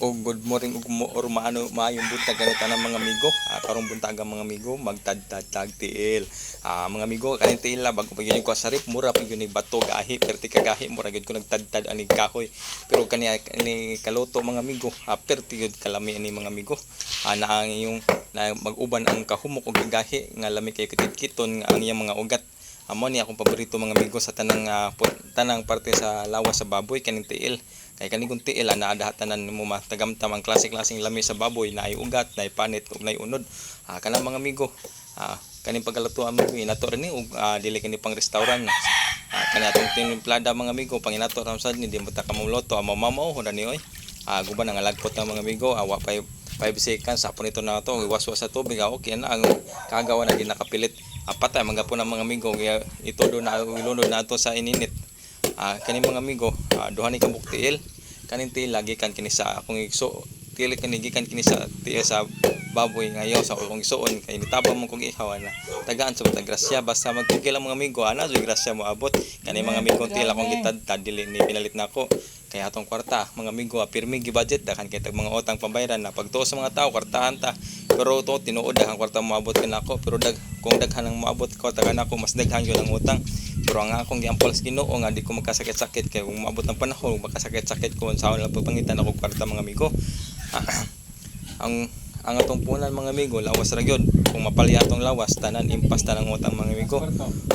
o good morning ug or maano maayong buntag kanito ng mga amigo. Ah, karong buntag ang mga amigo magtadtad tag tiil. Ah, mga amigo kanin tiil la bago pa yun ko sarip mura pa yun bato gahi perti kagahi mura gid ko nagtadtad ani kahoy. Pero kani ni kaloto mga amigo ah, perti yun kalami ani mga amigo. Ah, na ang yung na mag-uban ang kahumok ug gahi nga lami kay kitit-kiton nga ang iyang mga ugat amo akong paborito mga amigo sa tanang ah, put- tanang parte sa lawas sa baboy kaning tiil. Kay kani kung tiil ana adahatanan mo matagamtam ang klase-klaseng lami sa baboy na ay ugat na ay panit ug na ay unod. Ah, kanang mga amigo ah, kaning pagkalutuan mo inato rin ug ah, dili kani pang restaurant. Ah, kani atong tinimplada mga amigo pang inato ram sad ni di mo ta kamuluto amo mamaw ho ni oy. Ah, guban ang lagpot ng mga amigo awa pa 5 seconds sapon ito na to iwas-was sa tubig ah, okay na ang kagawa na din nakapilit apat ay mga po ng mga amigo kaya ito do na ilunod na to sa ininit. Ah kani mga amigo ah, duha ni kabuk tiil. Kanin tiil lagi kan kini sa akong igso tiil kani gikan kini sa tiil sa baboy ngayon sa akong igsoon kay nitabang mo kong ihaw na tagaan sa matag grasya basta magkugil ang mga amigo ana joy grasya mo abot. Kani mga amigo tiil akong gitad dili ni pinalit na ako kaya atong kwarta mga amigo pirmi gi budget dakan kay tag mga utang pambayaran na pagtuo sa mga tao kwartahan ta. Pero to tinuod daghang kwarta moabot kin ako pero dag kung daghan ang moabot ko tagan ako mas daghan yun ang utang. Pero ang akong giampol sa Ginoo nga di ko magkasakit-sakit. Kay kung moabot ng panahon magkasakit-sakit ko sa lang pagpangitan ako kwarta mga amigo ang ang atong punan mga amigo lawas ra gyud. Kung mapalya atong lawas tanan impas tanang utang mga amigo.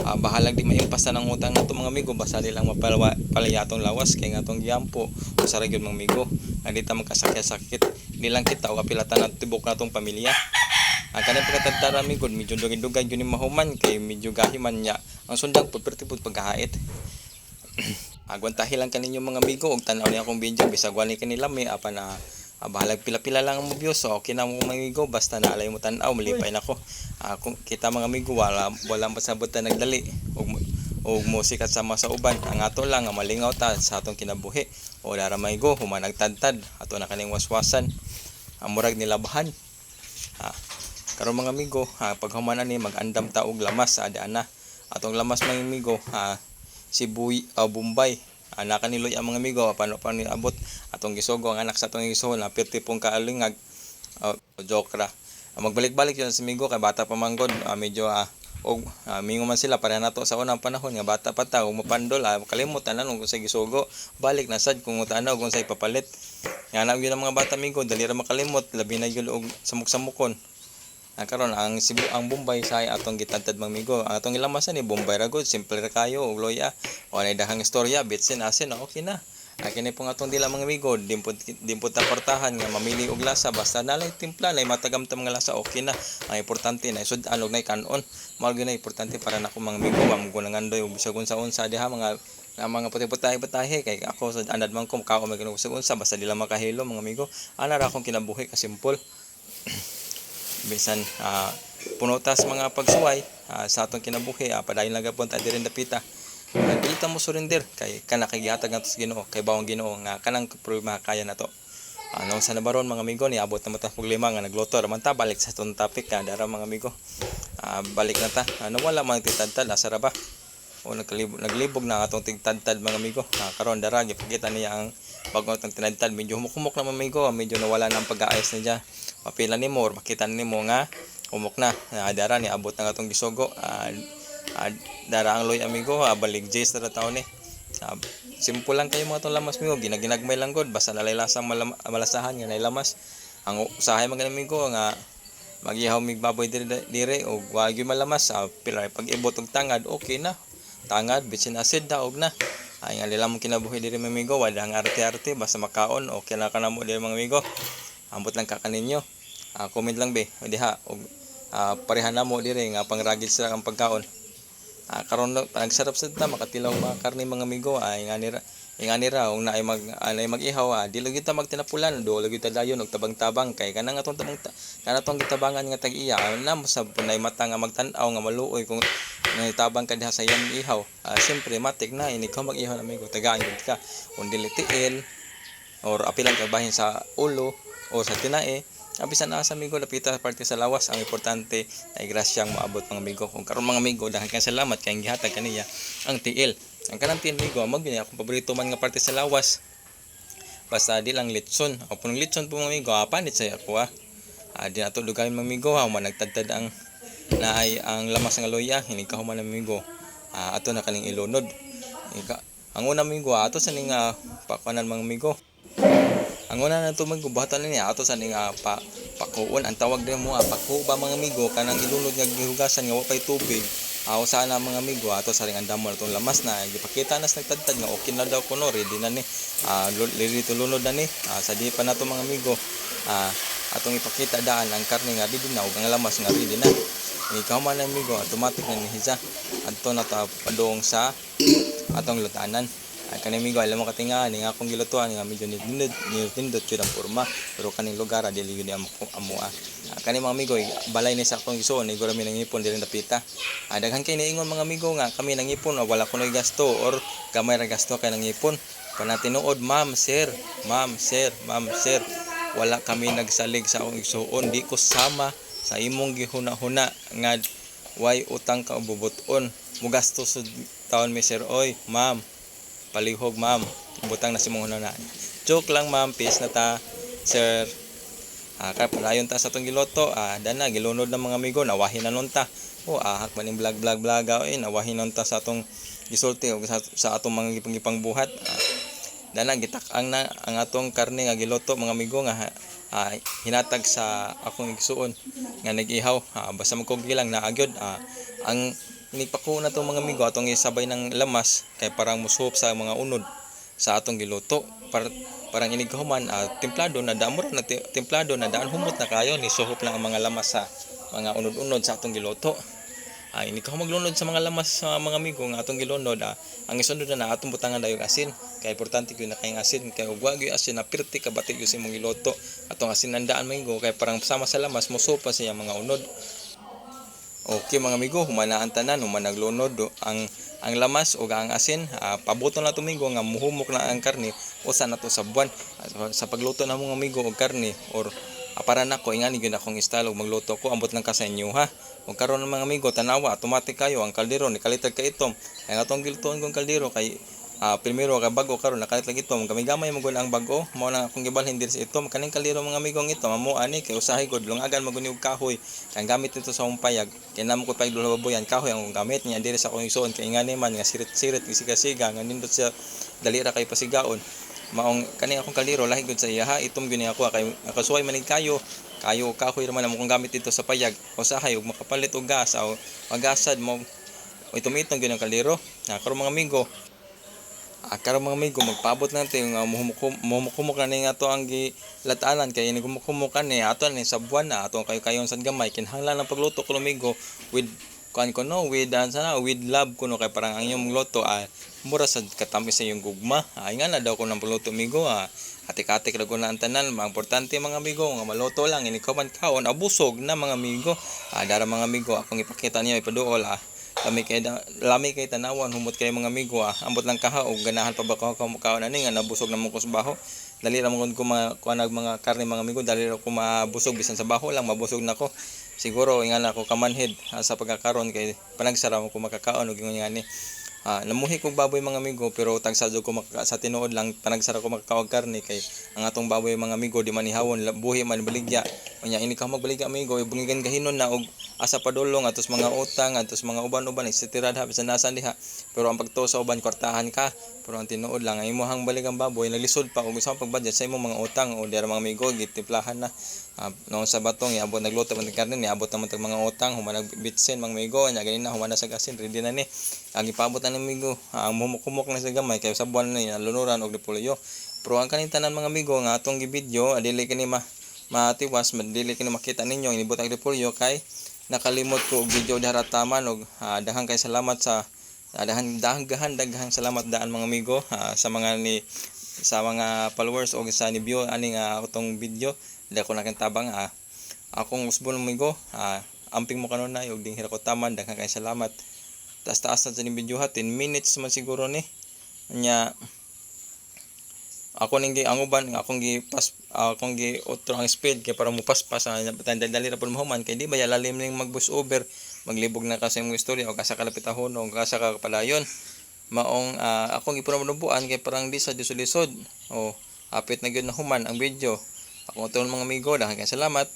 Ah, bahalag di maimpas tanang utang nato mga amigo. Basta di lang mapalwa palya atong lawas kay nga atong giampo usa ra gyud mga amigo. Nga di ta magkasakit-sakit. Di lang kita o kapilatan at tibok natong pamilya. Ang kanang pagkatagtara amigo medyo dugay-dugay yun yung mahuman kay medyo gahiman niya. Ang sundang pud perti pud pagkahait agwantahi lang kaninyo mga amigo og tanaw niya akong video bisag kanila may apa na ah, bahalag pila-pila lang ang views. So okay na mo mga amigo. Basta naalay mo tanaw malipay na ko Ah, kung kita mga amigo wala wala pasabot na nagdali. Og og mo sikat sama sa uban. Ang ato lang nga malingaw ta sa atong kinabuhi. O dara maygo human nagtadtad ato na kaning waswasan. Ang murag nilabahan. Ah, karon mga amigo ha, pag humanan ni mag-andam ta og lamas. Sa adaan na atong lamas mga amigo ha, si Buy uh, Bombay anak ni Loy ang mga amigo paano pa ni abot? Atong gisugo ang anak sa atong gisugo na pirti pong kaalingag. Uh, joke ra Ah, magbalik-balik yun sa amigo kay bata pa manggod ah, medyo ah, og uh, mingo man sila para nato sa unang panahon nga bata pa ta ug mapandol ah, kalimutan na nung sa gisugo. Balik na sad kung utanaw kung sa ipapalit nga na gyud ang mga bata amigo dali ra makalimot labi na gyud og samuk-samukon. Ah, karon ang Cebu ang Bombay sa atong gitantad mga amigo ang atong ilamasan ni Bombay ra gud simple ra kayo og loya. O nay dahang istorya bitsin asin na okay na. Ah, kini pong atong dila mga amigo dimpod dimpod ta portahan nga mamili og lasa basta nalay timpla nay matagamtam nga lasa okay na. Ang importante na isud anog nay kanon. Mao gyud importante para nako mga amigo mamo ko nangandoy og bisag unsa unsa diha mga nga mga puti-putahe putahe kay ako sa anad man ko kao may kinusag unsa basta dila makahilo mga amigo ana ra akong kinabuhi ka simple bisan ah, punutas mga pagsuway ah, sa atong kinabuhi ah, padayon lang gapon ta diri dapita Nagbilita mo surrender kay kana kay gihatag nato sa Ginoo kay bawang Ginoo nga kanang problema kaya nato. Ano sa nabaron mga amigo ni abot na mo ta problema nga nagluto raman ta balik sa tong topic ka dara mga amigo. Ah, balik na ta. Ano wala man titadtad asa ra ba? O naglibog, na atong tigtadtad mga amigo. Ah, karon dara gipakita niya ang bago atong tinadtad medyo humuk-humok na mga amigo, medyo nawala na ang pag-aayos na diya. Mapila nimo or makita nimo nga humok na. Ah, dara ni abot na atong gisugo. Ah, Ah, dara ang loy amigo, ah, balig Jace na taon eh. Ah, simple lang kayo mga itong lamas amigo, ginaginagmay lang god, basta nalaylasang malam, malasahan nga nailamas. Ang usahay mga amigo nga magihaw mig baboy dire dire o wag yung malamas ah, pila pag ibot og tangad okay na. Tangad bitsin acid da og na. Ay nga mo kinabuhi dire mga amigo, wala ang arte-arte basta makaon okay na kanamo dire mga amigo. Ambot lang ka kaninyo. Ah, comment lang be, diha og ah, pareha na mo dire nga pangragid sila ang pagkaon. Ah, karon na nagsarap sa ta makatilaw mga karne mga amigo. Ay nga nira nga nira ug naay mag anay mag-ihaw. Ah, di lagi ta magtinapulan do lagi ta dayon og tabang-tabang kay kanang atong tabang kana tong gitabangan nga tag-iya na mo sa punay mata nga magtan-aw nga maluoy kung tabang ka diha sa iyang ihaw. Ah, siyempre matik na ini ka mag-ihaw amigo. Tagaan gud ka. Kung dili tiil or apilan ka bahin sa ulo o sa tinae Abisan na sa amigo lapita parte sa lawas. Ang importante ay grasyang maabot mga amigo. Kung karon mga amigo dahil kay salamat kay gihatag kaniya ang tiil. Ang kanang tiil amigo mag akong paborito man nga parte sa lawas. basta di lang litson. O punong litson po mga amigo ah, panit sa ako ah. Ah, di nato dugayon mga amigo ha. Man nagtadtad ang naay ang lamas ng aloya hinig ka human amigo ah, ato na kaning ilunod. Ang una amigo ah, ato sa ning uh, pakuanan mga amigo ang una na ito magubatan niya ato sa ning ah, pa pakuon. Ang tawag din mo ah, paku ba mga amigo? Kanang ilunod nga gihugasan nga wa pay tubig. Aw sana mga amigo ato sa ring andamo na itong lamas na gipakita nas nagtadtad nga okay na daw kuno ready na ni. Ah, lirito na ni. Ah, sa di pa nato mga amigo ah, atong ipakita daan ang karne nga ready na ug ang lamas nga ready na. Ikaw man amigo automatic na ni hiza. Adto na ta padung sa atong lutanan ay kani amigo alam katinga ni nga akong gilutuan nga medyo nindot nindot jud ang porma. Pero kaning lugar ah, dili yun amo amo ah. Ah, kani mga amigo eh, balay ni sa akong isuon iguro mi nangipon dili napita. Ah, daghan kay niingon mga amigo nga kami ah, wala kunoy gasto or gamay ra gasto kay nangipon. Kana tinuod ma'am sir ma'am sir ma'am sir wala kami nagsalig sa akong isuon di ko sama sa imong gihuna-huna nga way utang ka bubuton mo gasto sa taon mi sir. Oy ma'am palihog ma'am. Butang na si mong na joke lang ma'am. Peace na ta sir. Ah kay palayon ta sa tong giloto. Ah dana gilunod ng mga amigo. Nawahin na nun ta. O ahak man yung vlog vlog vlog eh. Nawahin nun ta sa atong gisulti o sa, sa atong mga gipang buhat. Ah, dana gitak ang na ang atong karne nga giloto mga amigo nga ah, hinatag sa akong igsuon nga nag-ihaw. Ah, basta magkugilang na agyod ah, ang inipako na tong mga amigo atong isabay ng lamas kay parang musuhop sa mga unod sa atong giluto. Par, parang inighuman uh, templado na daan mo ra na templado na daan humot na kayo ni suhop lang ang mga lamas sa mga unod-unod sa atong giluto. Ay ini ka maglunod sa mga lamas sa mga amigo nga atong gilunod ah, ang isunod na na atong butangan dayon asin. Kay importante gyud na kay asin kay ug wa gyud asin na pirti ka bati gyud sa imong giluto. Atong asin nandaan amigo kay parang sama sa lamas mosupa siya mga unod Okay mga amigo, humanaan tanan, human naglunod do. ang ang lamas o ang asin, ah, pabuto na tumigo nga muhumok na ang karne usa na to sa buwan. Ah, sa pagluto na mga amigo og karne or ah, para nako ingani gyud akong og magluto ko ambot lang ka sa inyo ha. Kung karon mga amigo tanawa automatic kayo ang kaldero ni kalitag ka itom. Kay atong gilutoon kong kaldero kay Ah, primero ka bago karon nakalit lang itom kami gamay mo ang bago. Mao lang akong gibalhin diri sa itom kaning kaliro mga amigong ito. Mamo ani kay usahay gud. Lungagan maguni og kahoy. Kay ang gamit nito sa akong payag kay namo ko payag dulo baboyan kahoy ang gamit niya. Diri sa akong isuon kay ingani man nga sirit-sirit gisiga-siga nga nindot siya. Dali ra kay pasigaon. Maong kani akong kaliro lahi gud sa iya ha itom gyud ako kay nakasuway manig kayo. Kayo kahoy man ang akong gamit dito sa payag. Usahay og makapalit og gas o magasad mo. Itom-itom gyud ang kaliro. Na karon mga amigo Ah, karon mga amigo magpaabot lang tayo nga mumukumok na nga to ang gilatanan kay ini gumukumok ni ato ni sa buwan na ato kayo kayon sa gamay kinahanglan ang pagluto ko amigo with kuan ko no with uh, sana with love ko no kay parang ang iyong luto ah mura sa katamis sa iyong gugma. Ay nga na daw ko ng pagluto amigo ah. Atik-atik ra ko na ang tanan mga importante mga amigo nga maluto lang ini man kaon abusog na mga amigo. Ah dara mga amigo akong ipakita niya ipaduol ah lami kay da- lami kay tanawan humot kay mga amigo ah ambot lang kaha og ganahan pa ba ka kaon ani nga nabusog na mo ko sa baho dali ra mo ko ma kuan nag mga karne mga amigo dali ra ko mabusog bisan sa baho lang mabusog na ko. Siguro ingan ako kamanhid ah, sa pagkakaron kay panagsara ko makakaon og ingon nga ni Ah, namuhi kog baboy mga amigo pero tagsado ko maka, sa tinuod lang panagsara ko makakaog karne kay ang atong baboy mga amigo di manihawon la- buhi man baligya. Unya ini ka magbaligya amigo ibungigan gahinon na og asa padulong atos mga utang atos mga uban-uban isitirad ha bisan nasan diha pero ang pagtuo sa uban kwartahan ka. Pero ang tinuod lang ang imuhang baligang baboy naglisod pa og isang pagbudget sa imong mga utang o dira mga amigo gitimplahan na Ah, noong sa batong iabot nagluto man karne niabot naman tag mga utang human nagbitsen mga amigo nya human na sa gasin ready na ni. Ang ipabot na ng amigo ah, ang mumukumok na sa gamay kay sa buwan na lunuran og dipolyo pero ang kaning tanan mga amigo nga atong gibidyo adili kini ma matiwas madili kini makita ninyo inibot ang dipolyo kay nakalimot ko og video darataman og ah, daghang kay salamat sa ah, daghang daghan daghang salamat daan mga amigo ah, sa mga ni sa mga followers o sa ni view ani nga atong video di ako nakintabang ah. Akong usbon amigo ah amping mo kanunay og ding hirako taman daghang kay salamat. Taas taas na sa ni video ha 10 minutes man siguro ni. Nya ako ning ang uban akong gi pas akong gi otro ang speed kay para mupaspas ah, tanda dali ra pud mahuman kay di ba ya lalim ning mag voice over. Maglibog na kasi imong istorya o kasa kalapit ahon o kasa ka palayon maong ah, akong ipunabunubuan kay parang di sa lisod-lisod o Hapit na gyud na human ang video. Ako to mga amigo, daghang salamat.